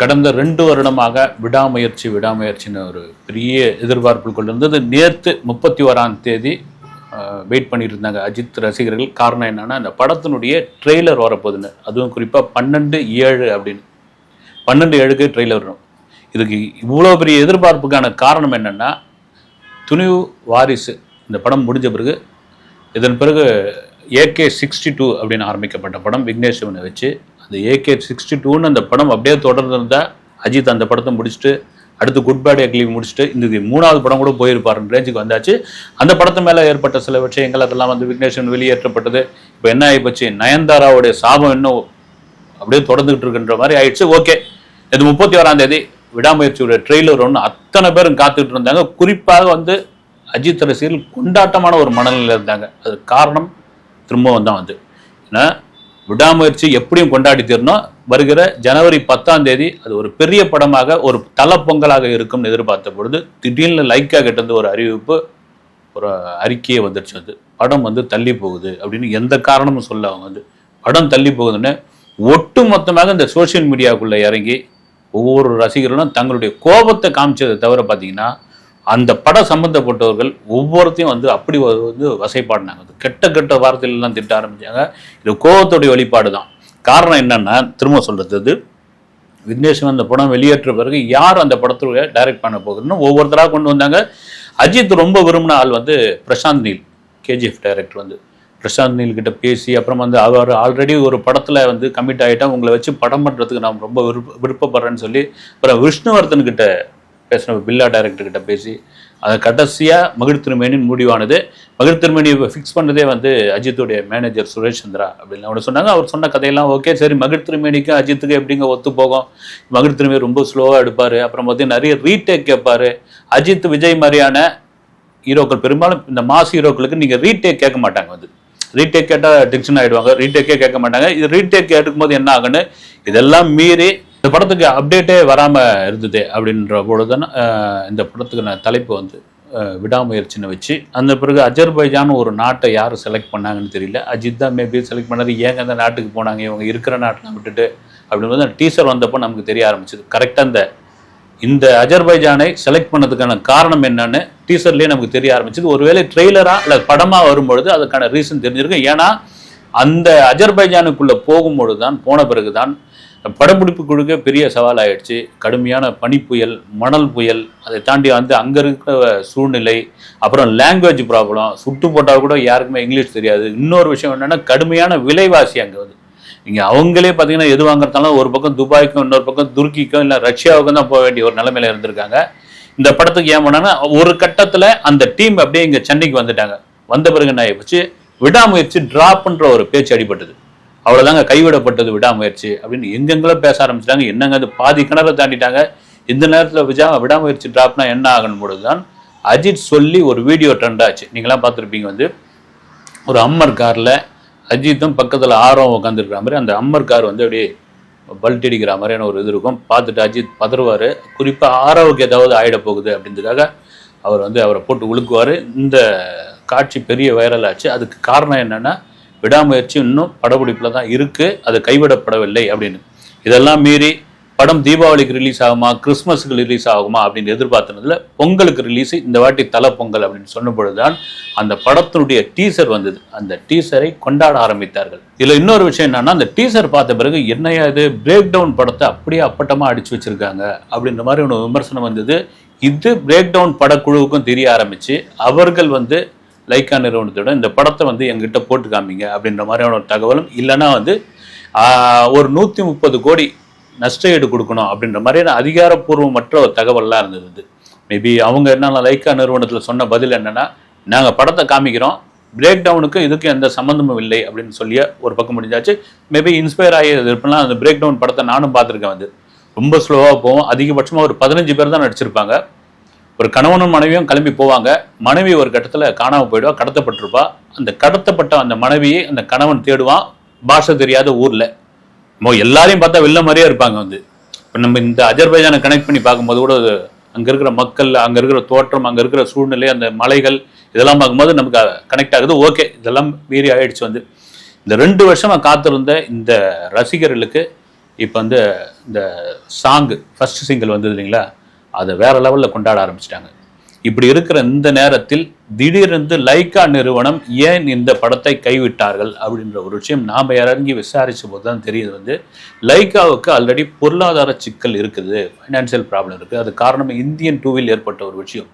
கடந்த ரெண்டு வருடமாக விடாமுயற்சி விடாமுயற்சின்னு ஒரு பெரிய எதிர்பார்ப்பு கொண்டிருந்தது நேற்று முப்பத்தி ஓராம் தேதி வெயிட் பண்ணிட்டு இருந்தாங்க அஜித் ரசிகர்கள். காரணம் என்னன்னா அந்த படத்தினுடைய ட்ரெய்லர் வரப்போகுதுன்னு. அதுவும் குறிப்பாக பன்னெண்டு ஏழு அப்படின்னு. பன்னெண்டு ஏழுக்கு ட்ரெய்லர் வரும். இதுக்கு இவ்வளோ பெரிய எதிர்பார்ப்புக்கான காரணம் என்னென்னா துணிவு வாரிசு. இந்த படம் முடிஞ்ச பிறகு இதன் பிறகு ஏகே சிக்ஸ்டி டூ அப்படின்னு ஆரம்பிக்கப்பட்ட படம் விக்னேஷ் சிவனை வச்சு அந்த ஏகே சிக்ஸ்டி டூன்னு அந்த படம் அப்படியே தொடர்ந்து இருந்தால் அஜித் அந்த படத்தை முடிச்சுட்டு அடுத்து குட் பேட் எக்லி முடிச்சுட்டு இந்த மூணாவது படம் கூட போயிருப்பாருன்ற ரேஞ்சுக்கு வந்தாச்சு. அந்த படத்து மேலே ஏற்பட்ட சில விஷயங்கள் அதெல்லாம் வந்து விக்னேஷன் வெளியேற்றப்பட்டது. இப்போ என்ன ஆகிப்போச்சு நயன்தாராவுடைய சாபம் இன்னும் அப்படியே தொடர்ந்துகிட்டு இருக்குன்ற மாதிரி ஆயிடுச்சு. ஓகே இது முப்பத்தி ஓராம் தேதி விடாமுயற்சியுடைய ட்ரெய்லர் ஒன்று அத்தனை பேரும் காத்துக்கிட்டு இருந்தாங்க. குறிப்பாக வந்து அஜித் ரசிகர்கள் கொண்டாட்டமான ஒரு மனநிலையில் இருந்தாங்க. அது காரணம் திரும்பவும் தான் வந்து ஏன்னா விடாமுயற்சி எப்படியும் கொண்டாடி தீரணும். வருகிற ஜனவரி பத்தாம் தேதி அது ஒரு பெரிய படமாக ஒரு தலப்பொங்கலாக இருக்கும்னு எதிர்பார்த்த பொழுது திடீர்னு லைக்காக கிட்ட ஒரு அறிவிப்பு ஒரு அறிக்கையே வந்துருச்சு அது. படம் வந்து தள்ளி போகுது அப்படின்னு எந்த காரணமும் சொல்ல அவங்க வந்து படம் தள்ளி போகுதுன்னு ஒட்டு மொத்தமாக இந்த சோஷியல் மீடியாவுக்குள்ளே இறங்கி ஒவ்வொரு ரசிகர்களும் தங்களுடைய கோபத்தை காமிச்சதை தவிர பார்த்தீங்கன்னா அந்த படம் சம்பந்தப்பட்டவர்கள் ஒவ்வொருத்தையும் வந்து அப்படி வந்து வசைப்பாடினாங்க. கெட்ட கெட்ட வார்த்தையிலலாம் திட்ட ஆரம்பித்தாங்க இது கோபத்துடைய வெளிப்பாடு தான். காரணம் என்னன்னா திரும்ப சொல்றது இது. விக்னேஷன் அந்த படம் வெளியேற்ற பிறகு யார் அந்த படத்துல டைரக்ட் பண்ண போகுதுன்னு ஒவ்வொருத்தராக கொண்டு வந்தாங்க. அஜித் ரொம்ப விரும்பின ஆள் வந்து பிரசாந்த் நீல் கேஜிஎஃப் டைரக்டர் வந்து. பிரசாந்த் நீல் கிட்ட பேசி அப்புறம் வந்து அவர் ஆல்ரெடி ஒரு படத்தில் வந்து கமிட் ஆகிட்டா உங்களை வச்சு படம் பண்ணுறதுக்கு நான் ரொம்ப விருப்ப விருப்பப்படுறேன்னு சொல்லி அப்புறம் விஷ்ணுவர்தன் கிட்ட பேசின பில்லா டைரக்டர் கிட்ட பேசி அதை கடைசியாக மகிழ் திருமேனின் முடிவானது. மகிழ் திருமேனி ஃபிக்ஸ் பண்ணதே வந்து அஜித்துடைய மேனேஜர் சுரேஷ் சந்திரா அப்படின்னு அவங்க சொன்னாங்க. அவர் சொன்ன கதையெல்லாம் ஓகே சரி மகிழ் திருமேனிக்கும் அஜித்துக்கு எப்படிங்க ஒத்து போகும்? மகிழ் திருமேனி ரொம்ப ஸ்லோவாக எடுப்பார். அப்புறம் பார்த்தீங்கன்னா நிறைய ரீடேக் கேட்பார். அஜித் விஜய் மாதிரியான ஹீரோக்கள் பெரும்பாலும் இந்த மாஸ் ஹீரோக்களுக்கு நீங்கள் ரீடேக் கேட்க மாட்டாங்க வந்து. ரீடேக் கேட்டால் டென்ஷன் ஆகிடுவாங்க ரீடேக்கே கேட்க மாட்டாங்க. இது ரீடேக் கேட்கும்போது என்ன ஆகுன்னு இதெல்லாம் மீறி இந்த படத்துக்கு அப்டேட்டே வராமல் இருந்தது அப்படின்ற பொழுது இந்த படத்துக்கு நான் தலைப்பு வந்து விடாமுயற்சின்னு வச்சு அந்த பிறகு அஜர்பைஜான் ஒரு நாட்டை யார் செலக்ட் பண்ணாங்கன்னு தெரியல. அஜித் தான் மேபி செலக்ட் பண்ணது ஏங்க அந்த நாட்டுக்கு போனாங்க? இவங்க இருக்கிற நாட்டில் விட்டுட்டு அப்படின்றது டீசர் வந்தப்போ நமக்கு தெரிய ஆரம்பிச்சது. கரெக்டாக அந்த இந்த அஜர்பைஜானை செலக்ட் பண்ணதுக்கான காரணம் என்னன்னு டீசர்லேயே நமக்கு தெரிய ஆரம்பிச்சது. ஒருவேளை ட்ரெய்லராக இல்லை படமாக வரும்பொழுது அதுக்கான ரீசன் தெரிஞ்சிருக்கு ஏன்னா அந்த அஜர்பைஜானுக்குள்ளே போகும்பொழுது தான் போன பிறகு தான் படப்பிடிப்பு குழுக்க பெரிய சவால் ஆயிடுச்சு. கடுமையான பனிப்புயல் மணல் புயல் அதை தாண்டி வந்து அங்கே இருக்கிற சூழ்நிலை அப்புறம் லாங்குவேஜ் ப்ராப்ளம் சுட்டு போட்டால் கூட யாருக்குமே இங்கிலீஷ் தெரியாது. இன்னொரு விஷயம் என்னென்னா கடுமையான விலைவாசி அங்கே வந்து. இங்கே அவங்களே பார்த்தீங்கன்னா எது வாங்குறதாலும் ஒரு பக்கம் துபாய்க்கும் இன்னொரு பக்கம் துருக்கிக்கும் இல்லை ரஷ்யாவுக்கும் தான் போக வேண்டிய ஒரு நிலைமையில இருந்திருக்காங்க. இந்த படத்துக்கு ஏன் பண்ணாங்கன்னா ஒரு கட்டத்தில் அந்த டீம் அப்படியே இங்கே சென்னைக்கு வந்துட்டாங்க. வந்த பிறகு என்ன ஆயிடுச்சு விடாமுயற்சி ட்ராப்ன்ற ஒரு பேச்சு அடிபட்டது. அவ்வளோதாங்க கைவிடப்பட்டது விடாமுயற்சி அப்படின்னு எங்கெங்கெல்லாம் பேச ஆரம்பிச்சிட்டாங்க. என்னங்க அது? பாதி கிணற தாண்டிட்டாங்க. இந்த நேரத்தில் விஜா விடாமுயற்சி ட்ராப்னா என்ன ஆகணும் பொழுது தான் அஜித் சொல்லி ஒரு வீடியோ ட்ரெண்ட் ஆச்சு. நீங்களாம் பார்த்துருப்பீங்க வந்து ஒரு அம்மர் காரில் அஜித்தும் பக்கத்தில் ஆர்வம் உட்காந்துருக்கிற மாதிரி அந்த அம்மர் கார் வந்து அப்படியே பல்ட் அடிக்கிற மாதிரியான ஒரு இது இருக்கும். பார்த்துட்டு அஜித் பதறுவார். குறிப்பாக ஆரோவுக்கு ஏதாவது ஆயிட போகுது அப்படின்றதுக்காக அவர் வந்து அவரை போட்டு உழுக்குவார். இந்த காட்சி பெரிய வைரல் ஆச்சு. அதுக்கு காரணம் என்னென்னா விடாமுயற்சி இன்னும் படப்பிடிப்பில் தான் இருக்குது அது கைவிடப்படவில்லை அப்படின்னு. இதெல்லாம் மீறி படம் தீபாவளிக்கு ரிலீஸ் ஆகுமா கிறிஸ்மஸுக்கு ரிலீஸ் ஆகுமா அப்படின்னு எதிர்பார்த்தனதில் பொங்கலுக்கு ரிலீஸ் இந்த வாட்டி தலை பொங்கல் அப்படின்னு சொன்னபொழுதுதான் அந்த படத்தினுடைய டீசர் வந்தது. அந்த டீசரை கொண்டாட ஆரம்பித்தார்கள். இதில் இன்னொரு விஷயம் என்னன்னா அந்த டீசர் பார்த்த பிறகு என்னையா இது பிரேக் டவுன் படத்தை அப்படியே அப்பட்டமாக அடிச்சு வச்சிருக்காங்க அப்படின்ற மாதிரி ஒரு விமர்சனம் வந்தது. இது பிரேக் டவுன் படக்குழுவுக்கும் தெரிய ஆரம்பிச்சு அவர்கள் வந்து லைக்கா நிறுவனத்தோட இந்த படத்தை வந்து எங்கிட்ட போட்டு காமிங்க அப்படின்ற மாதிரியான ஒரு தகவலும் இல்லைன்னா வந்து ஒரு நூற்றி முப்பது கோடி நஷ்ட ஈடு கொடுக்கணும் அப்படின்ற மாதிரியான அதிகாரப்பூர்வமற்ற ஒரு தகவல்லாம் இருந்தது இது. மேபி அவங்க என்ன லைக்கா நிறுவனத்தில் சொன்ன பதில் என்னென்னா நாங்கள் படத்தை காமிக்கிறோம் பிரேக் டவுனுக்கும் இதுக்கும் எந்த சம்மந்தமும் இல்லை அப்படின்னு சொல்லி ஒரு பக்கம் முடிஞ்சாச்சு. மேபி இன்ஸ்பயர் ஆகி இருப்பலாம் அந்த பிரேக் டவுன் படத்தை நானும் பார்த்துருக்கேன் வந்து. ரொம்ப ஸ்லோவாக போகும் அதிகபட்சமாக ஒரு பதினஞ்சு பேர் தான் நடிச்சிருப்பாங்க. ஒரு கணவனும் மனைவியும் கிளம்பி போவாங்க. மனைவி ஒரு கட்டத்தில் காணாமல் போயிடுவா கடத்தப்பட்டிருப்பா. அந்த கடத்தப்பட்ட அந்த மனைவியை அந்த கணவன் தேடுவான். பாஷை தெரியாத ஊரில். எல்லாரையும் பார்த்தா வெள்ள மாதிரியே இருப்பாங்க வந்து. இப்போ நம்ம இந்த அஜர்பைஜானை கனெக்ட் பண்ணி பார்க்கும்போது கூட அங்கே இருக்கிற மக்கள் அங்கே இருக்கிற தோற்றம் அங்கே இருக்கிற சூழ்நிலை அந்த மலைகள் இதெல்லாம் பார்க்கும்போது நமக்கு கனெக்ட் ஆகுது. ஓகே இதெல்லாம் மீறி ஆயிடுச்சு வந்து. இந்த ரெண்டு வருஷமாக காத்திருந்த இந்த ரசிகர்களுக்கு இப்போ வந்து இந்த சாங்கு ஃபர்ஸ்ட் சிங்கிள் வந்தது இல்லைங்களா? அதை வேற லெவலில் கொண்டாட ஆரம்பிச்சிட்டாங்க. இப்படி இருக்கிற இந்த நேரத்தில் திடீரென்று லைக்கா நிறுவனம் ஏன் இந்த படத்தை கைவிட்டார்கள் அப்படின்ற ஒரு விஷயம் நாம் இறங்கி விசாரித்த போது தான் தெரியுது வந்து லைக்காவுக்கு ஆல்ரெடி பொருளாதார சிக்கல் இருக்குது ஃபைனான்சியல் ப்ராப்ளம் இருக்குது அது காரணம் இந்தியன் டூவில் ஏற்பட்ட ஒரு விஷயம்.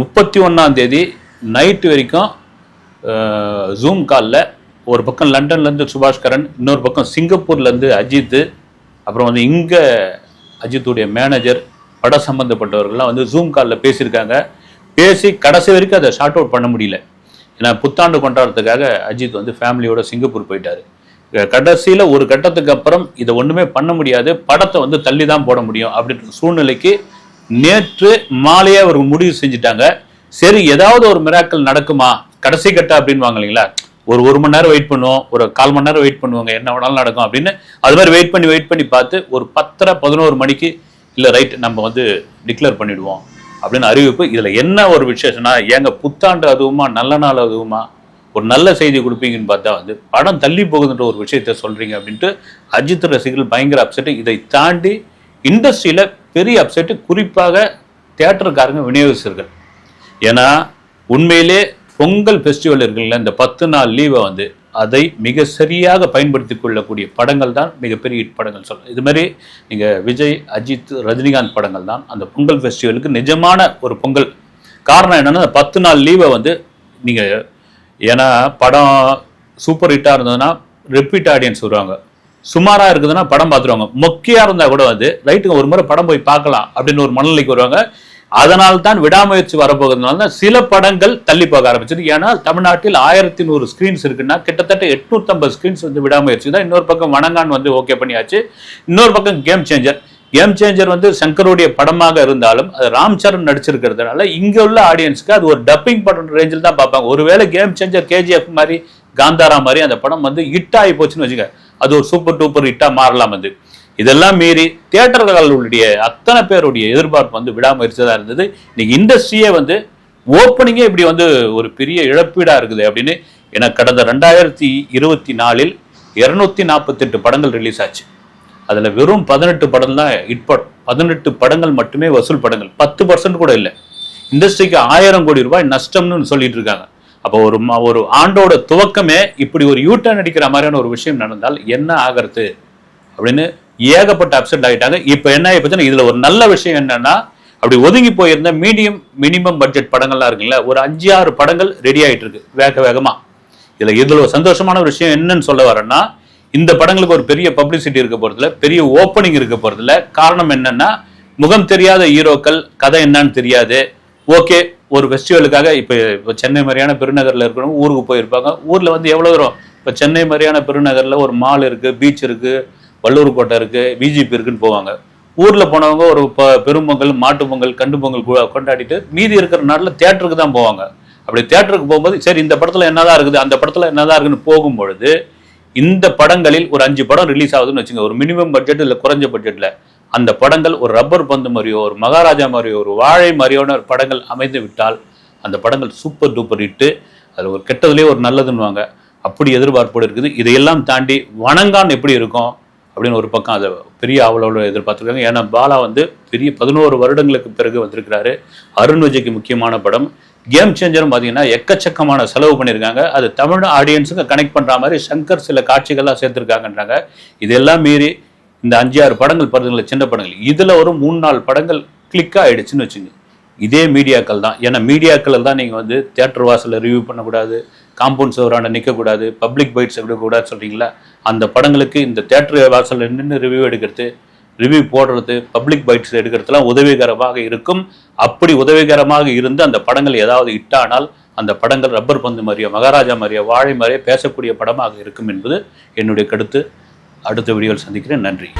முப்பத்தி ஒன்றாம் தேதி நைட்டு வரைக்கும் ஜூம் காலில் ஒரு பக்கம் லண்டன்லேருந்து சுபாஷ்கரன் இன்னொரு பக்கம் சிங்கப்பூர்லேருந்து அஜித் அப்புறம் வந்து இங்கே அஜித்துடைய மேனேஜர் பட சம்மந்தப்பட்டவர்கள்லாம் வந்து ஜூம் காலில் பேசியிருக்காங்க. பேசி கடைசி வரைக்கும் அதை ஷார்ட் அவுட் பண்ண முடியல. ஏன்னா புத்தாண்டு கொண்டாடுறதுக்காக அஜித் வந்து ஃபேமிலியோட சிங்கப்பூர் போயிட்டாரு. கடைசியில் ஒரு கட்டத்துக்கு அப்புறம் இதை ஒன்றுமே பண்ண முடியாது. படத்தை வந்து தள்ளி தான் போட முடியும் அப்படின்ற சூழ்நிலைக்கு நேற்று மாலையே அவர் முடிவு செஞ்சுட்டாங்க. சரி ஏதாவது ஒரு மிராக்கள் நடக்குமா? கடைசி கட்ட அப்படின்வாங்க இல்லைங்களா? ஒரு ஒரு மணி நேரம் வெயிட் பண்ணுவோம். ஒரு கால் மணி நேரம் வெயிட் பண்ணுவாங்க. என்ன வேணாலும் நடக்கும் அப்படின்னு. அது மாதிரி வெயிட் பண்ணி வெயிட் பண்ணி பார்த்து ஒரு பத்தரை பதினோரு மணிக்கு இல்லை ரைட் நம்ம வந்து டிக்ளேர் பண்ணிடுவோம். அப்படின்னு அறிவிப்பு இதில் என்ன ஒரு விசேஷம்னா ஏங்க புத்தாண்டு அதுவுமா நல்ல நாள் அதுவுமா ஒரு நல்ல செய்தி கொடுப்பீங்கன்னு பார்த்தா வந்து படம் தள்ளி போகுதுன்ற ஒரு விஷயத்த சொல்கிறீங்க அப்படின்ட்டு அஜித் ரசிகர்கள் பயங்கர அப்செட் இதை தாண்டி இண்டஸ்ட்ரியில் பெரிய அப்செட்டு குறிப்பாக தேட்டருக்காரங்க விநியோகிச்சிருக்கள் ஏன்னா உண்மையிலே பொங்கல் ஃபெஸ்டிவல் இருக்குல்ல இந்த பத்து நாள் லீவை வந்து அதை மிக சரியாக பயன்படுத்தி கொள்ளக்கூடிய படங்கள் தான் மிகப்பெரிய ஹிட் படங்கள் சொல்லலாம் இது மாதிரி நீங்கள் விஜய் அஜித் ரஜினிகாந்த் படங்கள் தான் அந்த பொங்கல் ஃபெஸ்டிவலுக்கு நிஜமான ஒரு பொங்கல். காரணம் என்னன்னா பத்து நாள் லீவை வந்து நீங்கள் ஏன்னா படம் சூப்பர் ஹிட்டாக இருந்ததுன்னா ரிப்பீட் ஆடியன்ஸ் வருவாங்க. சுமாராக இருக்குதுன்னா படம் பார்த்துருவாங்க. மொக்கையாக இருந்தால் கூட வந்து ரைட்டுங்க ஒரு முறை படம் போய் பார்க்கலாம் அப்படின்னு ஒரு மனநிலைக்கு வருவாங்க. அதனால் தான் விடாமுயற்சி வரப்போகிறதுனால தான் சில படங்கள் தள்ளி போக ஆரம்பிச்சது ஏன்னா தமிழ்நாட்டில் ஆயிரத்தி நூறு ஸ்க்ரீன்ஸ் இருக்குன்னா கிட்டத்தட்ட எட்நூத்தம்பது ஸ்க்ரீன்ஸ் வந்து விடாமுயற்சி தான். இன்னொரு பக்கம் வணங்கான் வந்து ஓகே பண்ணியாச்சு. இன்னொரு பக்கம் கேம் சேஞ்சர் கேம் சேஞ்சர் வந்து சங்கருடைய படமாக இருந்தாலும் அது ராம் சரண் நடிச்சிருக்கிறதுனால இங்க உள்ள ஆடியன்ஸ்க்கு அது ஒரு டப்பிங் படம் ரேஞ்சில் தான் பார்ப்பாங்க. ஒருவேளை கேம் சேஞ்சர் கேஜிஎஃப் மாதிரி காந்தாரா மாதிரி அந்த படம் வந்து ஹிட் ஆகி போச்சுன்னு வச்சுக்க அது ஒரு சூப்பர் டூப்பர் ஹிட்டா மாறலாம் வந்து இதெல்லாம் மீறி தியேட்டர்களுடைய அத்தனை பேருடைய எதிர்பார்ப்பு வந்து விடாமுயற்சி தான் இருந்தது. இன்னைக்கு இண்டஸ்ட்ரியே வந்து ஓப்பனிங்கே இப்படி வந்து ஒரு பெரிய இழப்பீடாக இருக்குது அப்படின்னு எனக்கு கடந்த ரெண்டாயிரத்தி இருபத்தி நாலில் இருநூத்தி நாற்பத்தெட்டு படங்கள் ரிலீஸ் ஆச்சு. அதில் வெறும் பதினெட்டு படம் தான் ஹிட் படம் பதினெட்டு படங்கள் மட்டுமே வசூல் படங்கள். பத்து பர்சன்ட் கூட இல்லை. இண்டஸ்ட்ரிக்கு ஆயிரம் கோடி ரூபாய் நஷ்டம்னு சொல்லிட்டு இருக்காங்க. அப்போ ஒரு ஒரு ஆண்டோட துவக்கமே இப்படி ஒரு யூட்டர்ன் அடிக்கிற மாதிரியான ஒரு விஷயம் நடந்தால் என்ன ஆகிறது? அப்படின்னு ஏகப்பட்ட அப்செட் ஆகிட்டாங்க இப்போ என்ன ஆகிப்போச்சுன்னா இதுல ஒரு நல்ல விஷயம் என்னன்னா அப்படி ஒதுங்கி போயிருந்த மீடியம் மினிமம் பட்ஜெட் படங்கள்லாம் இருக்குல்ல ஒரு அஞ்சு ஆறு படங்கள் ரெடி ஆகிட்டு இருக்கு வேக வேகமா. இதுல இதுல ஒரு சந்தோஷமான ஒரு விஷயம் என்னன்னு சொல்ல வரேன்னா இந்த படங்களுக்கு ஒரு பெரிய பப்ளிசிட்டி இருக்க போறதுல பெரிய ஓப்பனிங் இருக்க போறதுல காரணம் என்னன்னா முகம் தெரியாத ஹீரோக்கள் கதை என்னன்னு தெரியாது. ஓகே ஒரு ஃபெஸ்டிவலுக்காக இப்போ இப்போ சென்னை மாதிரியான பெருநகரில் இருக்கிறவங்க ஊருக்கு போயிருப்பாங்க. ஊரில் வந்து எவ்வளோ தூரம்? இப்போ சென்னை மாதிரியான பெருநகரில் ஒரு மால் இருக்குது பீச் இருக்குது வள்ளூர் கோட்டை இருக்குது பிஜிபி இருக்குன்னு போவாங்க. ஊரில் போனவங்க ஒரு ப பெரும்பொங்கல் மாட்டு பொங்கல் கண்டு பொங்கல் கொண்டாடிட்டு மீதி இருக்கிற நாட்டில் தேட்டருக்கு தான் போவாங்க. அப்படி தேட்டருக்கு போகும்போது சரி இந்த படத்தில் என்னதான் இருக்குது அந்த படத்தில் என்னதான் இருக்குன்னு போகும்பொழுது இந்த படங்களில் ஒரு அஞ்சு படம் ரிலீஸ் ஆகுதுன்னு வச்சுங்க ஒரு மினிமம் பட்ஜெட் இல்லை குறைஞ்ச பட்ஜெட்டில் அந்த படங்கள் ஒரு ரப்பர் பந்து மாதிரியோ ஒரு மகாராஜா மாதிரியோ ஒரு வாழை மாதிரியான ஒரு படங்கள் அமைந்து விட்டால் அந்த படங்கள் சூப்பர் டூப்பர் இட்டு அது ஒரு கெட்டதுலேயே ஒரு நல்லதுன்னுவாங்க. அப்படி எதிர்பார்ப்போடு இருக்குது. இதையெல்லாம் தாண்டி வணங்கான் எப்படி இருக்கும்? அப்படின்னு ஒரு பக்கம் அதை பெரிய ஆவலோடு எதிர்பார்த்துருக்காங்க. ஏன்னா பாலா வந்து பெரிய பதினோரு வருடங்களுக்கு பிறகு வந்திருக்கிறாரு. அருண் விஜய்க்கு முக்கியமான படம். கேம் சேஞ்சரும் பார்த்தீங்கன்னா எக்கச்சக்கமான செலவு பண்ணியிருக்காங்க. அது தமிழ் ஆடியன்ஸுக்கு கனெக்ட் பண்ணுற மாதிரி சங்கர் சில காட்சிகள்லாம் சேர்த்துருக்காங்கன்றாங்க. இதெல்லாம் மீறி இந்த அஞ்சு ஆறு படங்கள் பாருங்கள சின்ன படங்கள். இதில் ஒரு மூணு நாலு படங்கள் கிளிக் ஆகிடுச்சுன்னு வச்சுங்க. இதே மீடியாக்கள் தான். ஏன்னா மீடியாக்கள் தான் நீங்கள் வந்து தேட்டர் வாசலில் ரிவ்யூ பண்ணக்கூடாது. காம்பவுண்ட் சுவரான நிற்கக்கூடாது பப்ளிக் பைட்ஸ் எடுக்கக்கூடாது சொல்கிறீங்களா அந்த படங்களுக்கு இந்த தேட்டர் வாசலில் நின்று ரிவ்யூ எடுக்கிறது ரிவ்யூ போடுறது பப்ளிக் பைட்ஸ் எடுக்கிறதுலாம் உதவிகரமாக இருக்கும். அப்படி உதவிகரமாக இருந்து அந்த படங்கள் ஏதாவது இட்டானால் அந்த படங்கள் ரப்பர் பந்து மாதிரியோ மகாராஜா மாதிரியோ வாழை மாதிரியோ பேசக்கூடிய படமாக இருக்கும் என்பது என்னுடைய கருத்து. அடுத்த வீடியோவில் சந்திக்கிறேன். நன்றி.